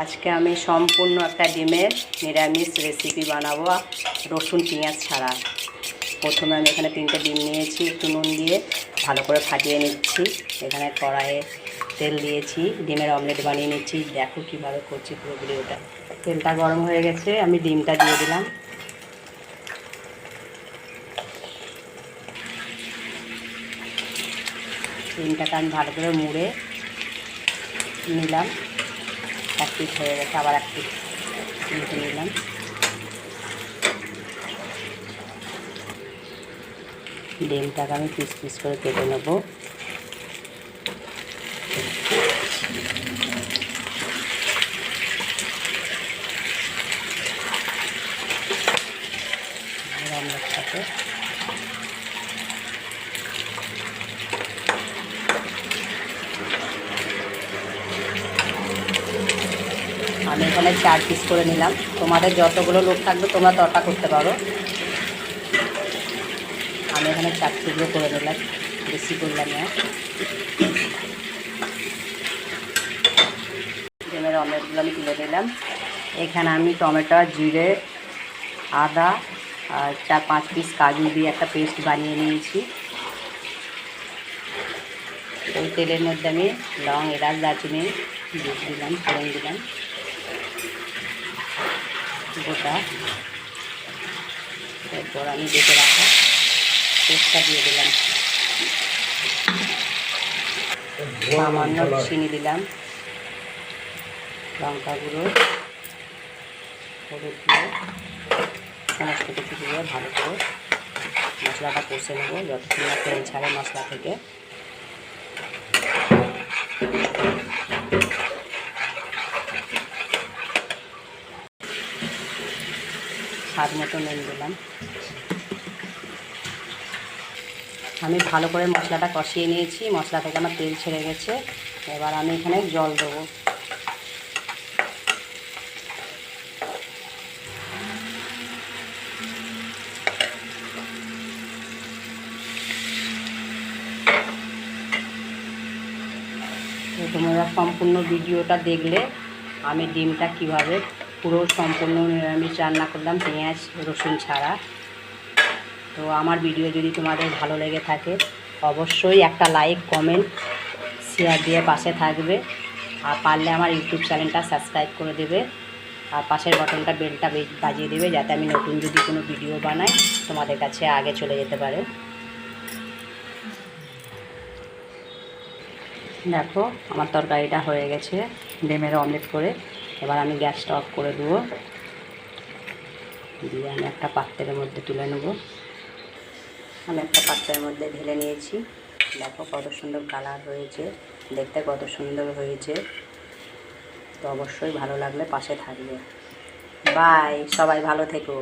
আজকে আমি সম্পূর্ণ একটা ডিমের নিরামিষ রেসিপি বানাবো রসুন, পেঁয়াজ ছাড়া। প্রথমে আমি এখানে তিনটে ডিম নিয়েছি, একটু নুন দিয়ে ভালো করে ফাটিয়ে নিচ্ছি। এখানে কড়াইয়ে তেল দিয়েছি, ডিমের অমলেট বানিয়ে নিচ্ছি। দেখো কীভাবে করছি পুরোপুরি ওটা তেলটা গরম হয়ে গেছে, আমি ডিমটা দিয়ে দিলাম। ডিমটাকে আমি ভালো করে মুড়ে নিলাম। এক পিস হয়ে গেছে, আবার এক পিস নিতে নিলাম ডিমটাকে আমি পিস পিস করে কেটে নেব। অমলেট সাথে আমি এখানে চার পিস করে নিলাম। তোমাদের যতগুলো লোক থাকবে, তোমরা তটা করতে পারো। আমি এখানে চার টুকরো করে নিলাম। বেশি করলাম না। ডিমের অমলেটগুলো আমি তুলে দিলাম এখানে আমি টমেটো, জিরে, আদা আর চার পাঁচ পিস কাজু দিয়ে একটা পেস্ট বানিয়ে নিয়েছি। ওই তেলের মধ্যে আমি লং এলাচ, দারচিনি দিয়ে দিলাম, ফোড়ন দিলাম। গোটা। এরপর আমি বেটে রাখা পেস্টটা দিয়ে দিলাম। সামান্য চিনি দিলাম। লঙ্কা গুঁড়ো, হলুদ গুঁড়ো, সমস্ত কিছু দিয়ে ভালো করে মশলাটা কষে নেব। যতক্ষণ তেল ছাড়ে মশলা থেকে। স্বাদ মতো নুন দিলাম। আমি ভালো করে মশলাটা কষিয়ে নিয়েছি, মশলা থেকে আমার তেল ছেড়ে গেছে। এবার আমি এখানে জল দেবো। তোমরা সম্পূর্ণ ভিডিওটা দেখলে আমি ডিমটা কীভাবে পুরো সম্পূর্ণ নিরামিষ রান্না করলাম, পেঁয়াজ, রসুন ছাড়া। তো আমার ভিডিও যদি তোমাদের ভালো লেগে থাকে, অবশ্যই একটা লাইক, কমেন্ট শেয়ার দিয়ে পাশে থাকবে। আর পারলে আমার ইউটিউব চ্যানেলটা সাবস্ক্রাইব করে দেবে। আর পাশের বটনটা বেলটা বাজিয়ে দেবে, যাতে আমি নতুন যদি কোনো ভিডিও বানাই, তোমাদের কাছে আগে চলে যেতে পারে। দেখো, আমার তরকারিটা হয়ে গেছে, ডিমের অমলেট করে। এবার আমি গ্যাসটা অফ করে দেবো। দিয়ে আমি একটা পাত্রের মধ্যে তুলে নেব। আমি একটা পাত্রের মধ্যে ঢেলে নিয়েছি। দেখো কত সুন্দর কালার হয়েছে। দেখতে কত সুন্দর হয়েছে। তো অবশ্যই ভালো লাগলে পাশে থাকবে। বাই, সবাই ভালো থেকো।